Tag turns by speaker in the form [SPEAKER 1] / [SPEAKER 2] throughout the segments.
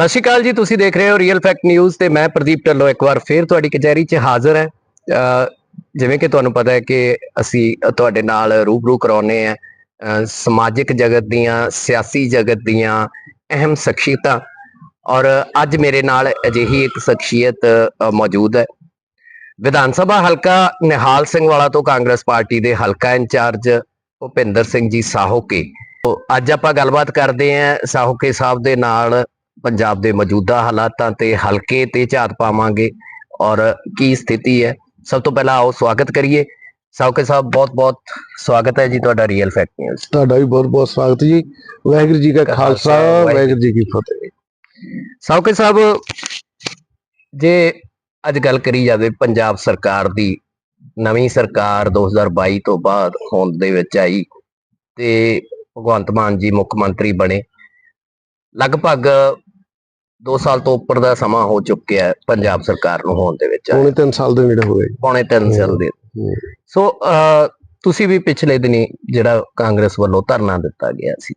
[SPEAKER 1] ਸਤਿ ਸ਼੍ਰੀ ਅਕਾਲ ਜੀ, ਤੁਸੀਂ ਦੇਖ ਰਹੇ ਹੋ ਰੀਅਲ ਫੈਕਟ ਨਿਊਜ਼ ਤੇ ਮੈਂ ਪ੍ਰਦੀਪ ਢੱਲੋਂ ਇੱਕ ਵਾਰ ਫੇਰ ਤੁਹਾਡੀ ਕਚਹਿਰੀ 'ਚ ਹਾਜ਼ਰ ਹੈ। ਜਿਵੇਂ ਕਿ ਤੁਹਾਨੂੰ ਪਤਾ ਹੈ ਕਿ ਅਸੀਂ ਤੁਹਾਡੇ ਨਾਲ ਰੂਬਰੂ ਕਰਾਉਨੇ ਆ ਸਮਾਜਿਕ ਜਗਤ ਦੀਆਂ, ਸਿਆਸੀ ਜਗਤ ਦੀਆਂ ਅਹਿਮ ਸ਼ਖਸੀਅਤਾਂ। ਔਰ ਅੱਜ ਮੇਰੇ ਨਾਲ ਅਜਿਹੀ ਇੱਕ ਸ਼ਖਸੀਅਤ ਮੌਜੂਦ ਹੈ। ਵਿਧਾਨ ਸਭਾ ਹਲਕਾ ਨਿਹਾਲ ਸਿੰਘ ਵਾਲਾ ਤੋਂ ਕਾਂਗਰਸ ਪਾਰਟੀ ਦੇ ਹਲਕਾ ਇੰਚਾਰਜ ਭੁਪਿੰਦਰ ਸਿੰਘ ਜੀ ਸਾਹੋਕੇ। ਅੱਜ ਆਪਾਂ ਗੱਲਬਾਤ ਕਰਦੇ ਹਾਂ ਸਾਹੋਕੇ ਸਾਹਿਬ ਦੇ ਨਾਲ ਪੰਜਾਬ ਦੇ ਮੌਜੂਦਾ ਹਾਲਾਤਾਂ ਤੇ ਹਲਕੇ ਤੇ ਝਾਤ ਪਾਵਾਂਗੇ ਔਰ ਕੀ ਸਥਿਤੀ ਹੈ? ਸਭ ਤੋਂ ਪਹਿਲਾਂ ਆਓ ਸਵਾਗਤ ਕਰੀਏ। ਸਾਹੋਕੇ ਸਾਹਿਬ ਬਹੁਤ ਬਹੁਤ ਸਵਾਗਤ ਹੈ ਜੀ ਤੁਹਾਡਾ ਰੀਅਲ ਫੈਕਟ ਨਿਊਜ਼
[SPEAKER 2] ਤੁਹਾਡਾ ਵੀ ਬਹੁਤ ਬਹੁਤ ਸਵਾਗਤ ਜੀ। ਵਾਹਿਗੁਰੂ ਜੀ ਕਾ ਖਾਲਸਾ ਵਾਹਿਗੁਰੂ ਜੀ ਕੀ ਫਤਿਹ।
[SPEAKER 1] ਸਾਹੋਕੇ ਸਾਹਿਬ ਜੇ ਅੱਜ ਗੱਲ ਕਰੀ ਜਾਵੇ ਪੰਜਾਬ ਸਰਕਾਰ ਦੀ ਨਵੀਂ ਸਰਕਾਰ 2022 ਤੋਂ ਬਾਅਦ ਹੋਂਦ ਦੇ ਵਿੱਚ ਆਈ ਤੇ ਭਗਵੰਤ ਮਾਨ ਜੀ ਮੁੱਖ ਮੰਤਰੀ ਬਣੇ। ਲਗਭਗ 2 ਸਾਲ ਤੋਂ ਉੱਪਰ ਦਾ ਸਮਾਂ ਹੋ ਚੁੱਕਿਆ ਹੈ ਪੰਜਾਬ ਸਰਕਾਰ ਨੂੰ ਹੋਣ ਦੇ ਵਿੱਚ।
[SPEAKER 2] ਪੌਣੇ 3 ਸਾਲ ਦੇ ਨੇੜੇ ਹੋ ਗਏ
[SPEAKER 1] ਪੌਣੇ 3 ਸਾਲ ਦੇ। ਸੋ ਤੁਸੀਂ ਵੀ ਪਿਛਲੇ ਦਿਨੀ ਜਿਹੜਾ ਕਾਂਗਰਸ ਵੱਲੋਂ ਧਰਨਾ ਦਿੱਤਾ ਗਿਆ ਸੀ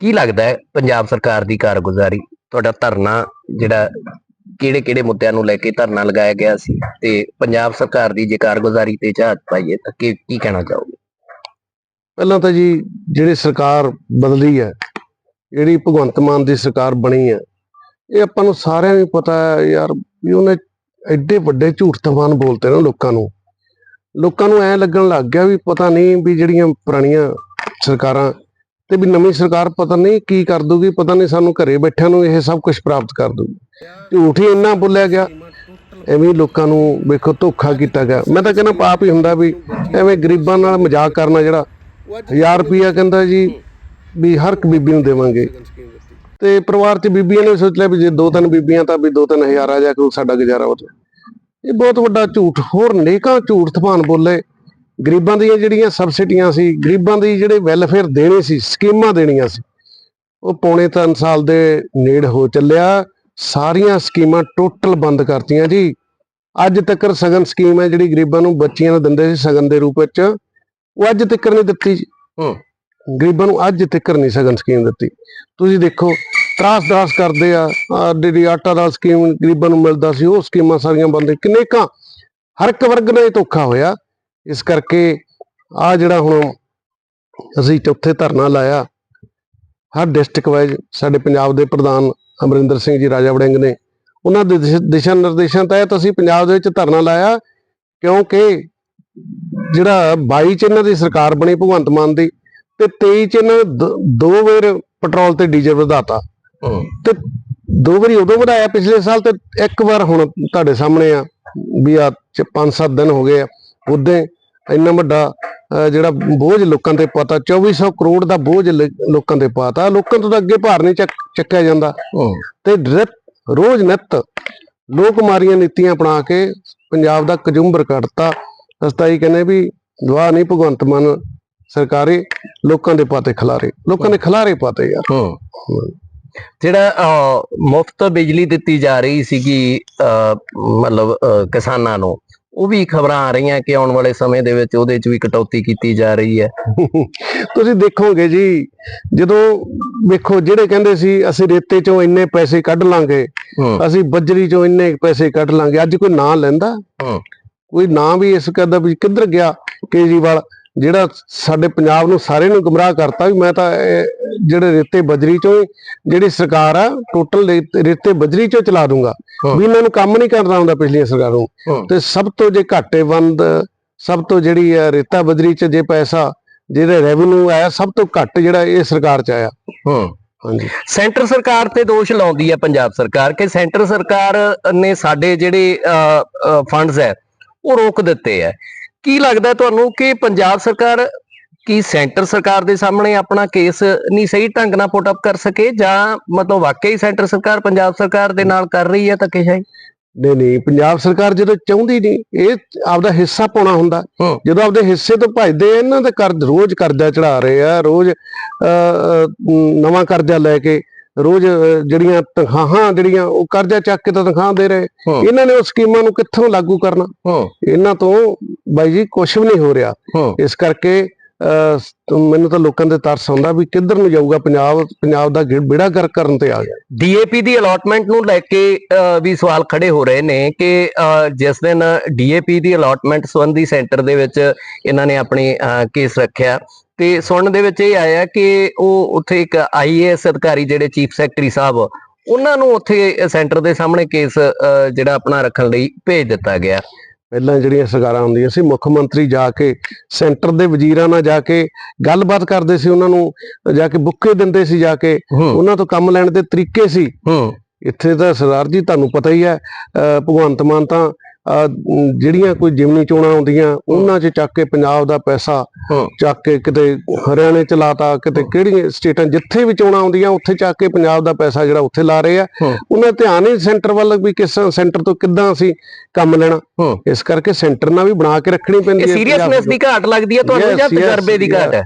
[SPEAKER 1] ਕੀ ਲੱਗਦਾ ਹੈ ਪੰਜਾਬ ਸਰਕਾਰ ਦੀ ਕਾਰਗੁਜ਼ਾਰੀ ਤੁਹਾਡਾ ਧਰਨਾ ਜਿਹੜਾ ਕਿਹੜੇ ਕਿਹੜੇ ਮੁੱਦਿਆਂ ਨੂੰ ਲੈ ਕੇ ਧਰਨਾ ਲਗਾਇਆ ਗਿਆ ਸੀ ਤੇ ਪੰਜਾਬ ਸਰਕਾਰ ਦੀ ਜੇ ਕਾਰਗੁਜ਼ਾਰੀ ਤੇ ਝਾਤ ਪਾਈਏ ਤਾਂ ਕੀ ਕੀ ਕਹਿਣਾ ਚਾਹੋਗੇ
[SPEAKER 2] ਪਹਿਲਾਂ ਤਾਂ ਜੀ ਜਿਹੜੀ ਸਰਕਾਰ ਬਦਲੀ ਹੈ ਜਿਹੜੀ ਭਗਵੰਤ ਮਾਨ ਦੀ ਸਰਕਾਰ ਬਣੀ ਹੈ ਇਹ ਆਪਾਂ ਨੂੰ ਸਾਰਿਆਂ ਨੂੰ ਪਤਾ ਹੈ ਯਾਰ ਵੀ ਉਹਨੇ ਐਡੇ ਵੱਡੇ ਝੂਠ ਤਮਾਨ ਬੋਲਤੇ ਨਾ ਲੋਕਾਂ ਨੂੰ। ਲੋਕਾਂ ਨੂੰ ਐ ਲੱਗਣ ਲੱਗ ਗਿਆ ਵੀ ਪਤਾ ਨਹੀਂ ਵੀ ਜਿਹੜੀਆਂ ਪੁਰਾਣੀਆਂ ਸਰਕਾਰਾਂ ਤੇ ਵੀ ਨਵੀਂ ਸਰਕਾਰ ਪਤਾ ਨਹੀਂ ਕੀ ਕਰ ਦੂਗੀ ਪਤਾ ਨਹੀਂ ਸਾਨੂੰ ਘਰੇ ਬੈਠਿਆਂ ਨੂੰ ਇਹ ਸਭ ਕੁਝ ਪ੍ਰਾਪਤ ਕਰ ਦੂਗੀ ਝੂਠ ਹੀ ਇੰਨਾ ਬੋਲਿਆ ਗਿਆ, ਐਵੇਂ ਲੋਕਾਂ ਨੂੰ ਵੇਖੋ ਧੋਖਾ ਕੀਤਾ ਗਿਆ। ਮੈਂ ਤਾਂ ਕਹਿੰਦਾ ਪਾਪ ਹੀ ਹੁੰਦਾ ਵੀ ਐਵੇਂ ਗਰੀਬਾਂ ਨਾਲ ਮਜ਼ਾਕ ਕਰਨਾ ਜਿਹੜਾ 1000 ਰੁਪਿਆ ਕਹਿੰਦਾ ਜੀ ਵੀ ਹਰ ਇੱਕ ਬੀਬੀ ਨੂੰ ਦੇਵਾਂਗੇ। ਤੇ ਪਰਿਵਾਰ 'ਚ ਬੀਬੀਆਂ ਨੇ ਸੋਚ ਲਿਆ ਵੀ ਜੇ ਦੋ ਤਿੰਨ ਬੀਬੀਆਂ ਤਾਂ ਵੀ ਦੋ ਤਿੰਨ ਹਜ਼ਾਰ ਆ ਜਾ ਸਾਡਾ ਗੁਜ਼ਾਰਾ ਹੋ ਇਹ ਬਹੁਤ ਵੱਡਾ ਝੂਠ, ਹੋਰ ਨੇਕਾਂ ਝੂਠ ਤਫਾਨ ਬੋਲੇ। ਗਰੀਬਾਂ ਦੀਆਂ ਜਿਹੜੀਆਂ ਸਬਸਿਡੀਆਂ ਸੀ, ਗਰੀਬਾਂ ਦੀ ਜਿਹੜੇ ਵੈਲਫੇਅਰ ਦੇਣੇ ਸੀ, ਸਕੀਮਾਂ ਦੇਣੀਆਂ ਸੀ, ਉਹ ਪੌਣੇ 3 ਸਾਲ ਦੇ ਨੇੜ ਹੋ ਚੱਲਿਆ। ਸਾਰੀਆਂ ਸਕੀਮਾਂ ਟੋਟਲ ਬੰਦ ਕਰਤੀਆਂ ਜੀ। ਅੱਜ ਤੱਕ ਸਗਨ ਸਕੀਮ ਹੈ ਜਿਹੜੀ ਗਰੀਬਾਂ ਨੂੰ ਬੱਚੀਆਂ ਨੂੰ ਦਿੰਦੇ ਸੀ ਸਗਨ ਦੇ ਰੂਪ ਵਿੱਚ। ਉਹ ਅੱਜ ਤੱਕ ਨਹੀਂ ਦਿੱਤੀ ਜੀ।
[SPEAKER 1] ਹੂੰ।
[SPEAKER 2] ਗਰੀਬਾਂ ਨੂੰ ਅੱਜ ਤੱਕ ਨਹੀਂ ਸਗਨ ਸਕੀਮ ਦਿੱਤੀ। ਤੁਸੀਂ ਦੇਖੋ ਤਰਾਸ ਦਾਸ ਕਰਦੇ ਆ ਆਹ ਜਿਹੜੀ ਆਟਾ ਦਾ ਸਕੀਮ ਗਰੀਬਾਂ ਨੂੰ ਮਿਲਦਾ ਸੀ, ਉਹ ਸਕੀਮਾਂ ਸਾਰੀਆਂ ਬੰਦ ਕਿੰਨੇ ਕਾ, ਹਰ ਇੱਕ ਵਰਗ ਨਾਲ ਧੋਖਾ ਹੋਇਆ। ਇਸ ਕਰਕੇ ਆ ਜਿਹੜਾ ਹੁਣ ਅਸੀਂ ਚੌਥੇ ਧਰਨਾ ਲਾਇਆ, ਹਰ ਡਿਸਟ੍ਰਿਕਟ ਵਾਈਜ਼ ਸਾਡੇ ਪੰਜਾਬ ਦੇ ਪ੍ਰਧਾਨ ਅਮਰਿੰਦਰ ਸਿੰਘ ਜੀ, ਰਾਜਾ ਵੜਿੰਗ ਨੇ, ਉਹਨਾਂ ਦੇ ਦਿਸ਼ਾ ਨਿਰਦੇਸ਼ਾਂ ਤਹਿਤ ਅਸੀਂ ਪੰਜਾਬ ਦੇ ਵਿੱਚ ਧਰਨਾ ਲਾਇਆ, ਕਿਉਂਕਿ ਜਿਹੜਾ 22 ਚ ਇਹਨਾਂ ਦੀ ਸਰਕਾਰ ਬਣੀ, ਭਗਵੰਤ ਮਾਨ ਦੀ ਤੇ 23 ਚ ਇਹਨਾਂ ਨੇ ਦ- ਵਾਰ ਪੈਟਰੋਲ ਤੇ ਡੀਜ਼ਲ ਵਧਾਤਾ। ਤੇ ਦੋ ਵਾਰੀ ਉਦੋਂ ਵਧਾਇਆ ਪਿਛਲੇ ਸਾਲ ਤੇ ਇੱਕ ਵਾਰ ਹੁਣ ਤੁਹਾਡੇ ਸਾਹਮਣੇ ਆ ਵੀ ਆ 5-7 ਦਿਨ ਹੋ ਗਏ ਆ। ਉਦੋਂ ਇੰਨਾ ਵੱਡਾ ਜਿਹੜਾ ਬੋਝ ਲੋਕਾਂ ਤੇ ਪਾਤਾ 2400 ਕਰੋੜ ਦਾ ਬੋਝ ਲੋਕਾਂ ਤੇ ਪਾਤਾ। ਲੋਕਾਂ ਤੋਂ ਤਾਂ ਅੱਗੇ ਭਾਰ ਨਹੀਂ ਚੱਕ ਚੱਕਿਆ ਜਾਂਦਾ। ਤੇ ਰੋਜ਼ ਨਿਤ ਲੋਕ ਮਾਰੀਆਂ ਨੀਤੀਆਂ ਅਪਣਾ ਕੇ ਪੰਜਾਬ ਦਾ ਕਜੁੰਬਰ ਕੱਢਤਾ। ਅਸਤਾ ਹੀ ਕਹਿੰਦੇ ਵੀ ਦੁਆ ਨਹੀਂ ਭਗਵੰਤ ਮਾਨ ਸਰਕਾਰੇ ਲੋਕਾਂ ਦੇ ਪਾਤੇ ਖਲਾਰੇ ਲੋਕਾਂ ਦੇ ਖਲਾਰੇ ਪਾਤੇ ਯਾਰ
[SPEAKER 1] ਹੂੰ। ਜਿਹੜਾ ਮੁਫਤ ਬਿਜਲੀ ਦਿੱਤੀ ਜਾ ਰਹੀ ਸੀਗੀ ਮਤਲਬ ਕਿਸਾਨਾਂ ਨੂੰ ਉਹ ਵੀ ਖਬਰਾਂ ਆ ਰਹੀਆਂ ਕਿ ਆਉਣ ਵਾਲੇ ਸਮੇਂ ਦੇ ਵਿੱਚ ਉਹਦੇ 'ਚ ਵੀ ਕਟੌਤੀ ਕੀਤੀ ਜਾ ਰਹੀ ਹੈ।
[SPEAKER 2] ਤੁਸੀਂ ਦੇਖੋਗੇ ਜੀ ਜਦੋਂ ਵੇਖੋ ਜਿਹੜੇ ਕਹਿੰਦੇ ਸੀ ਅਸੀਂ ਰੇਤੇ ਚੋਂ ਇੰਨੇ ਪੈਸੇ ਕੱਢ ਲਾਂਗੇ ਅਸੀਂ ਬੱਜਰੀ ਚੋਂ ਇੰਨੇ ਪੈਸੇ ਕੱਢ ਲਾਂਗੇ ਅੱਜ ਕੋਈ ਨਾਂ ਲੈਂਦਾ? ਕੋਈ ਨਾਂ ਵੀ ਇਸ ਕਰਦਾ ਵੀ ਕਿੱਧਰ ਗਿਆ ਕੇਜਰੀਵਾਲ? ਜਿਹੜਾ ਸਾਡੇ ਪੰਜਾਬ ਨੂੰ ਸਾਰੇ ਨੂੰ ਗੁੰਮਰਾਹ ਕਰਤਾ ਵੀ ਮੈਂ ਤਾਂ ਇਹ ਜਿਹੜੇ ਰੇਤੇ ਬਜਰੀ ਚੋਂ ਜਿਹੜੀ ਸਰਕਾਰ ਆ ਟੋਟਲ ਰੇਤੇ ਬਜਰੀ ਚੋਂ ਚਲਾ ਦੂੰਗਾ। ਵੀ ਇਹਨਾਂ ਨੂੰ ਕੰਮ ਨਹੀਂ ਕਰਨਾ ਹੁੰਦਾ ਪਿਛਲੀਆਂ ਸਰਕਾਰਾਂ ਨੂੰ। ਤੇ ਸਭ ਤੋਂ ਜੇ ਘਾਟੇ ਬੰਦ ਸਭ ਤੋਂ ਜਿਹੜੀ ਰੇਤਾ ਬਜਰੀ ਚ ਜੇ ਪੈਸਾ ਜਿਹਦੇ ਰੈਵਨਿਊ ਆਇਆ ਸਭ ਤੋਂ ਘੱਟ ਜਿਹੜਾ ਇਹ ਸਰਕਾਰ ਚ ਆਇਆ।
[SPEAKER 1] ਹੂੰ।
[SPEAKER 2] ਹਾਂਜੀ।
[SPEAKER 1] ਸੈਂਟਰ ਸਰਕਾਰ ਤੇ ਦੋਸ਼ ਲਾਉਂਦੀ ਹੈ ਪੰਜਾਬ ਸਰਕਾਰ ਕਿ ਸੈਂਟਰ ਸਰਕਾਰ ਨੇ ਸਾਡੇ ਜਿਹੜੇ ਫੰਡਸ ਹੈ ਉਹ ਰੋਕ ਦਿੱਤੇ ਹੈ। ਕੀ ਲੱਗਦਾ ਤੁਹਾਨੂੰ ਕਿ ਪੰਜਾਬ ਸਰਕਾਰ ਕੀ ਸੈਂਟਰ ਸਰਕਾਰ ਦੇ ਸਾਹਮਣੇ ਆਪਣਾ ਕੇਸ ਨਹੀਂ ਸਹੀ ਢੰਗ ਨਾਲ ਪੁੱਟ ਅਪ ਕਰ ਸਕੇ ਜਾਂ ਮਤਲਬ ਵਾਕਈ ਸੈਂਟਰ ਸਰਕਾਰ ਪੰਜਾਬ ਸਰਕਾਰ ਦੇ ਨਾਲ ਕਰ ਰਹੀ ਹੈ ਧੱਕੇਸ਼ਾਹੀ
[SPEAKER 2] ਨਹੀਂ ਨਹੀਂ ਪੰਜਾਬ ਸਰਕਾਰ ਜਦੋਂ ਚਾਹੁੰਦੀ ਨਹੀਂ ਇਹ ਆਪਦਾ ਹਿੱਸਾ ਪਾਉਣਾ ਹੁੰਦਾ। ਜਦੋਂ ਆਪਦੇ ਹਿੱਸੇ ਤੋਂ ਭੱਜਦੇ ਇਹਨਾਂ ਦੇ ਕਰ ਰੋਜ਼ ਕਰਜ਼ਾ ਚੜਾ ਰਹੇ ਆ ਰੋਜ਼ ਨਵਾਂ ਕਰਜ਼ਾ ਲੈ ਕੇ ਰੋਜ਼ ਜਿਹੜੀਆਂ ਤਨਖਾਹਾਂ ਜਿਹੜੀਆਂ ਉਹ ਕਰਜ਼ਾ ਚੱਕ ਕੇ ਤਾਂ ਤਨਖਾਹ ਦੇ ਰਹੇ। ਇਹਨਾਂ ਨੇ ਉਹ ਸਕੀਮਾਂ ਨੂੰ ਕਿੱਥੋਂ ਲਾਗੂ ਕਰਨਾ? ਇਹਨਾਂ ਤੋਂ ਬਾਈ ਜੀ ਕੁਝ ਵੀ ਨਹੀਂ ਹੋ ਰਿਹਾ। ਇਸ ਕਰਕੇ ਮੈਨੂੰ ਤਾਂ ਲੋਕਾਂ ਦੇ ਤਰਸ ਆਉਂਦਾ ਵੀ ਕਿੱਧਰ ਨੂੰ ਜਾਊਗਾ ਪੰਜਾਬ ਪੰਜਾਬ ਦਾ ਬੇੜਾ ਗਰ ਕਰਨ ਤੇ ਆ ਗਿਆ।
[SPEAKER 1] ਡੀਏਪੀ ਦੀ ਅਲਾਟਮੈਂਟ ਨੂੰ ਲੈ ਕੇ ਵੀ ਸਵਾਲ ਖੜੇ ਹੋ ਰਹੇ ਨੇ ਕਿ ਜਿਸ ਦਿਨ ਡੀਏਪੀ ਦੀ ਅਲਾਟਮੈਂਟ ਸੰਬੰਧੀ ਸੈਂਟਰ ਦੇ ਵਿੱਚ ਇਹਨਾਂ ਨੇ ਆਪਣੀ ਕੇਸ ਰੱਖਿਆ। ਤੇ ਸੁਣਨ ਦੇ ਵਿੱਚ ਇਹ ਆਇਆ ਕਿ ਉਹ ਉੱਥੇ ਇੱਕ ਆਈਏਐਸ ਅਧਿਕਾਰੀ ਜਿਹੜੇ ਚੀਫ ਸੈਕਟਰੀ ਸਾਹਿਬ ਉਹਨਾਂ ਨੂੰ ਉੱਥੇ ਸੈਂਟਰ ਦੇ ਸਾਹਮਣੇ ਕੇਸ ਜਿਹੜਾ ਆਪਣਾ ਰੱਖਣ ਲਈ ਭੇਜ ਦਿੱਤਾ ਗਿਆ।
[SPEAKER 2] ਪਹਿਲਾਂ ਜਿਹੜੀਆਂ ਸਰਕਾਰਾਂ ਹੁੰਦੀਆਂ ਸੀ ਮੁੱਖ ਮੰਤਰੀ ਜਾ ਕੇ ਸੈਂਟਰ ਦੇ ਵਜ਼ੀਰਾਂ ਨਾਲ ਜਾ ਕੇ ਗੱਲਬਾਤ ਕਰਦੇ ਸੀ ਉਹਨਾਂ ਨੂੰ ਜਾ ਕੇ ਬੁੱਕੇ ਦਿੰਦੇ ਸੀ ਜਾ ਕੇ। ਉਹਨਾਂ ਤੋਂ ਕੰਮ ਲੈਣ ਦੇ ਤਰੀਕੇ ਸੀ। ਇੱਥੇ ਤਾਂ ਸਰਦਾਰ ਜੀ ਤੁਹਾਨੂੰ ਪਤਾ ਹੀ ਹੈ ਭਗਵੰਤ ਮਾਨ ਤਾਂ ਜਿਹੜੀਆਂ ਕੋਈ ਜਿਮਨੀ ਚੋਣਾਂ ਆਉਂਦੀਆਂ ਉਹਨਾਂ 'ਚ ਚੱਕ ਕੇ ਪੰਜਾਬ ਦਾ ਪੈਸਾ ਚੱਕ ਕੇ ਕਿਤੇ ਹਰਿਆਣੇ ਚ ਲਾਤਾ ਕਿਤੇ ਕਿਹੜੀਆਂ ਸਟੇਟਾਂ ਜਿੱਥੇ ਵੀ ਚੋਣਾਂ ਆਉਂਦੀਆਂ ਉੱਥੇ ਚੱਕ ਕੇ ਪੰਜਾਬ ਦਾ ਪੈਸਾ ਜਿਹੜਾ ਉੱਥੇ ਲਾ ਰਹੇ ਆ। ਉਹਨਾਂ ਧਿਆਨ ਹੀ ਸੈਂਟਰ ਵੱਲ ਵੀ ਕਿਸ ਸੈਂਟਰ ਤੋਂ ਕਿੱਦਾਂ ਅਸੀਂ ਕੰਮ ਲੈਣਾ। ਇਸ ਕਰਕੇ ਸੈਂਟਰ ਨਾਲ ਵੀ ਬਣਾ ਕੇ ਰੱਖਣੀ ਪੈਂਦੀ ਹੈ
[SPEAKER 1] ਸੀਰੀਅਸਨੈਸ ਦੀ ਘਾਟ ਲੱਗਦੀ ਹੈ ਤੁਹਾਨੂੰ ਜਾਂ ਤਜਰਬੇ ਦੀ ਘਾਟ ਹੈ?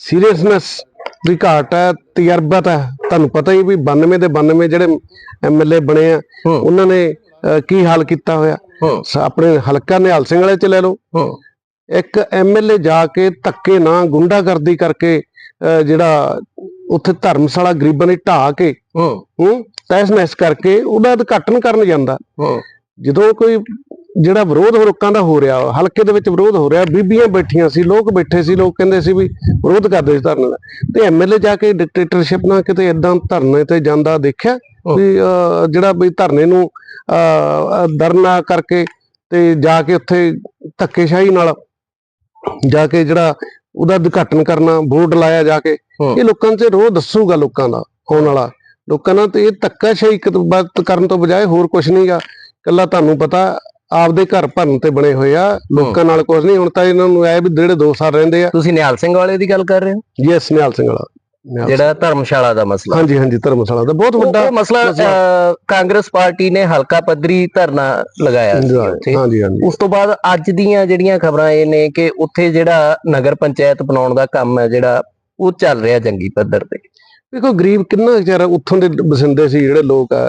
[SPEAKER 2] ਸੀਰੀਅਸਨੈਸ ਦੀ ਘਾਟ ਹੈ ਤਜਰਬਾ ਤਾਂ ਹੈ। ਤੁਹਾਨੂੰ ਪਤਾ ਹੀ ਵੀ 92 ਦੇ 92 ਜਿਹੜੇ ਐਮਐਲਏ ਬਣੇ ਆ ਉਹਨਾਂ ਨੇ ਕੀ ਹਾਲ ਕੀਤਾ ਹੋਇਆ? ਆਪਣੇ ਹਲਕਾ ਨਿਹਾਲ ਸਿੰਘ ਵਾਲੇ ਚ ਲੈ ਲਓ। ਇੱਕ ਐਮਐਲਏ ਜਾ ਕੇ ਧੱਕੇ ਨਾ ਗੁੰਡਾਗਰਦੀ ਕਰਕੇ ਜਿਹੜਾ ਉੱਥੇ ਧਰਮਸ਼ਾਲਾ ਗਰੀਬਾਂ ਦੀ ਢਾਹ ਕੇ
[SPEAKER 1] ਹੂੰ।
[SPEAKER 2] ਤਹਿਸ ਨਹਿਸ ਕਰਕੇ ਉਹਦਾ ਉਦਘਾਟਨ ਕਰਨ ਜਾਂਦਾ। ਜਦੋਂ ਕੋਈ ਜਿਹੜਾ ਵਿਰੋਧ ਲੋਕਾਂ ਦਾ ਹੋ ਰਿਹਾ ਹਲਕੇ ਦੇ ਵਿੱਚ ਵਿਰੋਧ ਹੋ ਰਿਹਾ ਬੀਬੀਆਂ ਬੈਠੀਆਂ ਸੀ ਲੋਕ ਬੈਠੇ ਸੀ ਲੋਕ ਕਹਿੰਦੇ ਸੀ ਵੀ ਵਿਰੋਧ ਕਰਦੇ ਸੀ ਧਰਨੇ ਦਾ। ਤੇ ਐਮਐਲਏ ਜਾ ਕੇ ਡਿਕਟੇਟਰਸ਼ਿਪ ਨਾਲ ਕਿਤੇ ਇਦਾਂ ਧਰਨੇ ਤੇ ਜਾਂਦਾ ਦੇਖਿਆ? ਵੀ ਜਿਹੜਾ ਵੀ ਧਰਨੇ ਨੂੰ ਦਰਨਾ ਕਰਕੇ ਤੇ ਜਾ ਕੇ ਉੱਥੇ ਧੱਕੇਸ਼ਾਹੀ ਨਾਲ ਜਾ ਕੇ ਜਿਹੜਾ ਉਹਦਾ ਉਦਘਾਟਨ ਕਰਨਾ ਬੋਰਡ ਲਾਇਆ ਜਾ ਕੇ। ਇਹ ਲੋਕਾਂ 'ਚ ਰੋਹ ਦੱਸੂਗਾ ਲੋਕਾਂ ਦਾ ਆਉਣ ਵਾਲਾ। ਲੋਕਾਂ ਨਾਲ ਤੇ ਇਹ ਧੱਕਾਸ਼ਾਹੀ ਕਰਨ ਤੋਂ ਬਜਾਏ ਹੋਰ ਕੁਝ ਨਹੀਂਗਾ ਕੱਲਾ ਤੁਹਾਨੂੰ ਪਤਾ ਆਪਦੇ ਘਰ ਭਰਨ ਤੇ ਬਣੇ ਹੋਏ ਆ ਲੋਕਾਂ ਨਾਲ ਕੁਝ ਨਹੀਂ ਹੁਣ ਤਾਂ ਇਹਨਾਂ ਨੂੰ ਐ ਵੀ ਜਿਹੜੇ 2 ਸਾਲ ਰਹਿੰਦੇ ਆ।
[SPEAKER 1] ਤੁਸੀਂ ਨਿਹਾਲ ਸਿੰਘ ਵਾਲੇ ਦੀ ਗੱਲ ਕਰ ਰਹੇ ਹੋ?
[SPEAKER 2] ਯੈਸ ਨਿਹਾਲ ਸਿੰਘ ਵਾਲਾ।
[SPEAKER 1] ਜਿਹੜਾ ਧਰਮਸ਼ਾਲਾ ਦਾ ਮਸਲਾ।
[SPEAKER 2] ਹਾਂਜੀ ਹਾਂਜੀ ਧਰਮਸ਼ਾਲਾ ਦਾ ਬਹੁਤ ਵੱਡਾ
[SPEAKER 1] ਮਸਲਾ ਕਾਂਗਰਸ ਪਾਰਟੀ ਨੇ ਹਲਕਾ ਪੱਧਰੀ ਧਰਨਾ ਲਗਾਇਆ ਸੀ ਉੱਥੇ।
[SPEAKER 2] ਹਾਂਜੀ ਹਾਂਜੀ।
[SPEAKER 1] ਉਸ ਤੋਂ ਬਾਅਦ ਅੱਜ ਦੀਆਂ ਜਿਹੜੀਆਂ ਖਬਰਾਂ ਇਹ ਨੇ ਕਿ ਉੱਥੇ ਜਿਹੜਾ ਨਗਰ ਪੰਚਾਇਤ ਬਣਾਉਣ ਦਾ ਕੰਮ ਹੈ ਜਿਹੜਾ ਉਹ ਚੱਲ ਰਿਹਾ ਜੰਗੀ ਪੱਧਰ ਤੇ।
[SPEAKER 2] ਦੇਖੋ ਗਰੀਬ ਕਿੰਨਾ ਕੁ ਚਿਰ ਉੱਥੋਂ ਦੇ ਵਸਿੰਦੇ ਸੀ ਜਿਹੜੇ ਲੋਕ ਆ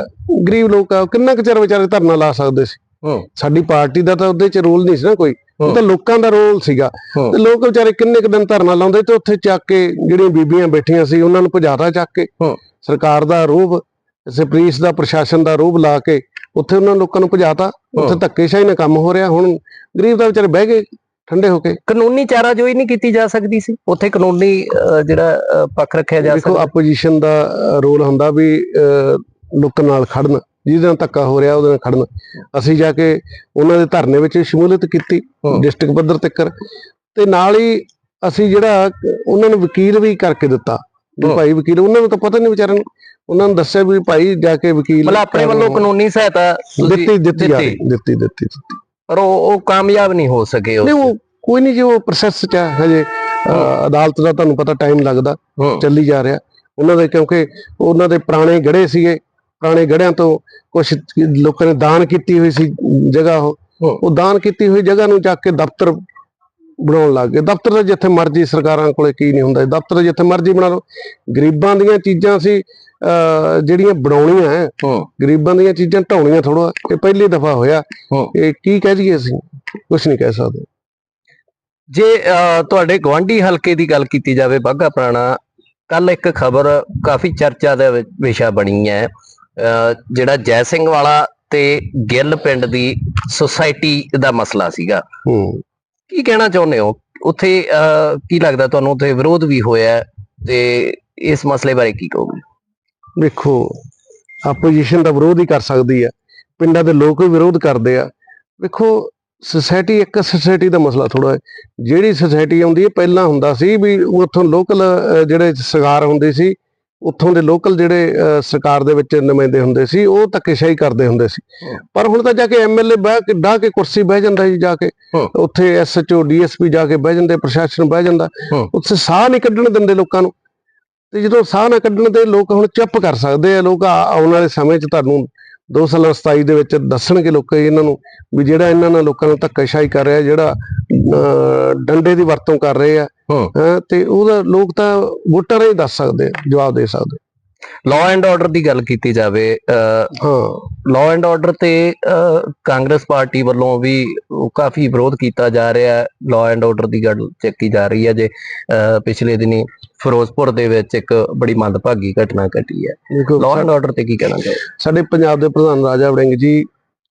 [SPEAKER 2] ਗਰੀਬ ਲੋਕ ਆ ਕਿੰਨਾ ਕੁ ਚਿਰ ਵਿਚਾਰੇ ਧਰਨਾ ਲਾ ਸਕਦੇ ਸੀ? ਸਾਡੀ ਪਾਰਟੀ ਦਾ ਤਾਂ ਉਹਦੇ ਚ ਰੋਲ ਨਹੀਂ ਸੀ ਨਾ ਕੋਈ। ਉਹ ਤਾਂ ਲੋਕਾਂ ਦਾ ਰੋਲ ਸੀਗਾ। ਤੇ ਲੋਕ ਵਿਚਾਰੇ ਕਿੰਨੇ ਕੁ ਦਿਨ ਧਰਨਾ ਲਾਉਂਦੇ ਤੇ ਉੱਥੇ ਚੱਕ ਕੇ ਜਿਹੜੀਆਂ ਬੀਬੀਆਂ ਬੈਠੀਆਂ ਸੀ ਉਹਨਾਂ ਨੂੰ ਭਜਾਤਾ ਚੱਕ ਕੇ। ਸਰਕਾਰ ਦਾ ਰੂਪ ਇਸੇ ਪੁਲਿਸ ਦਾ ਪ੍ਰਸ਼ਾਸਨ ਦਾ ਰੂਪ ਲਾ ਕੇ ਉੱਥੇ ਉਹਨਾਂ ਲੋਕਾਂ ਨੂੰ ਭਜਾਤਾ। ਉੱਥੇ
[SPEAKER 1] ਹੂੰ।
[SPEAKER 2] ਧੱਕੇਸ਼ਾਹੀ ਨਾਲ ਕੰਮ ਹੋ ਰਿਹਾ। ਹੁਣ ਗਰੀਬ ਦਾ ਵਿਚਾਰੇ ਬਹਿ ਗਏ ਠੰਡੇ ਹੋ ਕੇ।
[SPEAKER 1] ਕਾਨੂੰਨੀ ਚਾਰਾਜੋਈ ਨਹੀਂ ਕੀਤੀ ਜਾ ਸਕਦੀ ਸੀ? ਉੱਥੇ ਕਾਨੂੰਨੀ ਜਿਹੜਾ ਪੱਖ ਰੱਖਿਆ ਜਾ
[SPEAKER 2] ਦੇਖੋ
[SPEAKER 1] ਸਕਦਾ।
[SPEAKER 2] ਆਪੋਜੀਸ਼ਨ ਦਾ ਰੋਲ ਹੁੰਦਾ ਵੀ ਅਹ, ਲੋਕਾਂ ਨਾਲ ਖੜਨ ਜਿਹਦੇ ਨਾਲ ਧੱਕਾ ਹੋ ਰਿਹਾ ਉਹਦੇ ਨਾਲ ਖੜਨ। ਅਸੀਂ ਜਾ ਕੇ ਉਹਨਾਂ ਦੇ ਧਰਨੇ ਵਿੱਚ ਸ਼ਮੂਲੀਅਤ ਕੀਤੀ। ਡਿਸਟ੍ਰਿਕਟ ਪੱਧਰ ਤੱਕ ਤੇ ਨਾਲ ਹੀ ਅਸੀਂ ਜਿਹੜਾ ਉਹਨਾਂ ਨੂੰ ਵਕੀਲ ਵੀ ਕਰਕੇ ਦਿੱਤਾ। ਭਾਈ ਵਕੀਲ ਉਹਨਾਂ ਨੂੰ ਤਾਂ ਪਤਾ ਨਹੀਂ ਵਿਚਾਰਿਆਂ ਨੂੰ। ਉਹਨਾਂ ਨੂੰ ਦੱਸਿਆ ਵੀ ਭਾਈ ਜਾ ਕੇ ਵਕੀਲ
[SPEAKER 1] ਮਤਲਬ ਆਪਣੇ ਵੱਲੋਂ ਕਾਨੂੰਨੀ ਸਹਾਇਤਾ
[SPEAKER 2] ਦਿੱਤੀ ਦਿੱਤੀ ਦਿੱਤੀ। ਦਿੱਤੀ
[SPEAKER 1] ਪਰ ਉਹ ਉਹ ਕਾਮਯਾਬ ਨਹੀਂ ਹੋ ਸਕੇ ਉਸ
[SPEAKER 2] ਨਹੀਂ ਉਹ ਕੋਈ ਨਹੀਂ ਜੀ ਉਹ ਪ੍ਰੋਸੈਸ ਚ ਹਜੇ ਅਦਾਲਤ ਦਾ ਤੁਹਾਨੂੰ ਪਤਾ ਟਾਈਮ ਲੱਗਦਾ ਚੱਲੀ ਜਾ ਰਿਹਾ। ਉਹਨਾਂ ਦੇ ਕਿਉਂਕਿ ਉਹਨਾਂ ਦੇ ਪੁਰਾਣੇ ਗੜੇ ਸੀਗੇ। ਪੁਰਾਣੇ ਗੜਿਆਂ ਤੋਂ ਕੁਝ ਲੋਕਾਂ ਨੇ ਦਾਨ ਕੀਤੀ ਹੋਈ ਸੀ ਜਗ੍ਹਾ ਉਹ ਦਾਨ ਕੀਤੀ ਹੋਈ ਜਗ੍ਹਾ ਨੂੰ ਚੱਕ ਕੇ ਦਫ਼ਤਰ ਬਣਾਉਣ ਲੱਗ ਗਏ। ਦਫ਼ਤਰ ਤਾਂ ਜਿੱਥੇ ਮਰਜ਼ੀ ਸਰਕਾਰਾਂ ਕੋਲੇ ਕੀ ਨਹੀਂ ਹੁੰਦਾ। ਦਫ਼ਤਰ ਜਿੱਥੇ ਮਰਜ਼ੀ ਬਣਾ ਲਓ। ਗਰੀਬਾਂ ਦੀਆਂ ਚੀਜ਼ਾਂ ਸੀ ਜਿਹੜੀਆਂ ਬਣਾਉਣੀਆਂ ਹੈ। ਗਰੀਬਾਂ ਦੀਆਂ ਚੀਜ਼ਾਂ ਢਾਉਣੀਆਂ ਥੋੜਾ ਇਹ ਪਹਿਲੀ ਦਫਾ ਹੋਇਆ। ਇਹ ਕੀ ਕਹਿ ਦਈਏ ਅਸੀਂ? ਕੁਝ ਨਹੀਂ ਕਹਿ ਸਕਦੇ।
[SPEAKER 1] ਜੇ ਤੁਹਾਡੇ ਗਵਾਂਢੀ ਹਲਕੇ ਦੀ ਗੱਲ ਕੀਤੀ ਜਾਵੇ ਬਾਘਾ ਪੁਰਾਣਾ ਕੱਲ ਇੱਕ ਖਬਰ ਕਾਫੀ ਚਰਚਾ ਦਾ ਵਿਸ਼ਾ ਬਣੀ ਹੈ ਜਿਹੜਾ ਜੈ ਸਿੰਘ ਵਾਲਾ ਤੇ ਗਿੱਲ ਪਿੰਡ ਦੀ ਸੁਸਾਇਟੀ ਦਾ ਮਸਲਾ ਸੀਗਾ।
[SPEAKER 2] ਹੂੰ।
[SPEAKER 1] ਕੀ ਕਹਿਣਾ ਚਾਹੁੰਦੇ ਹੋ? ਉੱਥੇ ਕੀ ਲੱਗਦਾ ਤੁਹਾਨੂੰ ਉੱਥੇ ਵਿਰੋਧ ਵੀ ਹੋਇਆ ਤੇ ਇਸ ਮਸਲੇ ਬਾਰੇ ਕੀ ਕਹੋਗੇ?
[SPEAKER 2] ਵੇਖੋ ਆਪੋਜੀਸ਼ਨ ਦਾ ਵਿਰੋਧ ਹੀ ਕਰ ਸਕਦੀ ਹੈ। ਪਿੰਡਾਂ ਦੇ ਲੋਕ ਵੀ ਵਿਰੋਧ ਕਰਦੇ ਆ। ਵੇਖੋ ਸੁਸਾਇਟੀ ਇੱਕ ਸੁਸਾਇਟੀ ਦਾ ਮਸਲਾ ਥੋੜਾ ਹੈ। ਜਿਹੜੀ ਸੁਸਾਇਟੀ ਆਉਂਦੀ ਹੈ ਪਹਿਲਾਂ ਹੁੰਦਾ ਸੀ ਵੀ ਉੱਥੋਂ ਲੋਕਲ ਜਿਹੜੇ ਸਰਕਾਰ ਹੁੰਦੀ ਸੀ ਉੱਥੋਂ ਦੇ ਲੋਕਲ ਜਿਹੜੇ ਸਰਕਾਰ ਦੇ ਵਿੱਚ ਨੁਮਾਇੰਦੇ ਹੁੰਦੇ ਸੀ ਉਹ ਧੱਕੇਸ਼ਾਹੀ ਕਰਦੇ ਹੁੰਦੇ ਸੀ। ਪਰ ਹੁਣ ਤਾਂ ਜਾ ਕੇ ਐਮਐਲਏ ਬਹਿ ਕੇ ਡਾਹ ਕੇ ਕੁਰਸੀ ਬਹਿ ਜਾਂਦਾ ਜੀ ਜਾ ਕੇ। ਉੱਥੇ ਐਸਐਚਓ ਡੀਐਸਪੀ ਜਾ ਕੇ ਬਹਿ ਜਾਂਦੇ ਪ੍ਰਸ਼ਾਸਨ ਬਹਿ ਜਾਂਦਾ। ਉੱਥੇ ਸਾਹ ਨਹੀਂ ਕੱਢਣ ਦਿੰਦੇ ਲੋਕਾਂ ਨੂੰ ਤੇ ਜਦੋਂ ਸਾਹ ਨਾ ਕੱਢਣ ਤੇ ਲੋਕ ਹੁਣ ਚੁੱਪ ਕਰ ਸਕਦੇ ਆ ਲੋਕ ਆਉਣ ਵਾਲੇ ਸਮੇਂ 'ਚ ਤੁਹਾਨੂੰ 2 ਸਾਲਾਂ 27 ਦੇ ਵਿੱਚ ਦੱਸਣਗੇ ਲੋਕ ਇਹਨਾਂ ਨੂੰ ਵੀ ਜਿਹੜਾ ਇਹਨਾਂ ਨਾਲ ਲੋਕਾਂ ਨੂੰ ਧੱਕਾਸ਼ਾਹੀ ਕਰ ਰਿਹਾ ਜਿਹੜਾ ਡੰਡੇ ਦੀ ਵਰਤੋਂ ਕਰ ਰਹੇ ਆ
[SPEAKER 1] ਹੂੰ।
[SPEAKER 2] ਹੈਂ, ਤੇ ਉਹਦਾ ਲੋਕ ਤਾਂ ਵੋਟਾਂ ਰਾਹੀਂ ਦੱਸ ਸਕਦੇ ਜਵਾਬ ਦੇ ਸਕਦੇ
[SPEAKER 1] ਲਾਅ ਐਂਡ ਆਰਡਰ ਦੀ ਗੱਲ ਕੀਤੀ ਜਾਵੇ
[SPEAKER 2] ਹਾਂ।
[SPEAKER 1] ਲਾਅ ਐਂਡ ਆਰਡਰ ਤੇ ਕਾਂਗਰਸ ਪਾਰਟੀ ਵੱਲੋਂ ਵੀ ਕਾਫੀ ਵਿਰੋਧ ਕੀਤਾ ਜਾ ਰਿਹਾ ਹੈ। ਲਾਅ ਐਂਡ ਆਰਡਰ ਦੀ ਗੱਲ ਚੱਕੀ ਜਾ ਰਹੀ ਹੈ ਜੇ ਪਿਛਲੇ ਦਿਨੀ ਫਿਰੋਜ਼ਪੁਰ ਦੇ ਵਿੱਚ ਇੱਕ ਬੜੀ ਮੰਦਭਾਗੀ ਘਟਨਾ ਘਟੀ ਹੈ। ਲਾਅ ਐਂਡ ਆਰਡਰ ਤੇ ਕੀ ਕਹਿਣਾ ਚਾਹੋਗੇ?
[SPEAKER 2] ਸਾਡੇ ਪੰਜਾਬ ਦੇ ਪ੍ਰਧਾਨ ਰਾਜਾ ਵੜਿੰਗ ਜੀ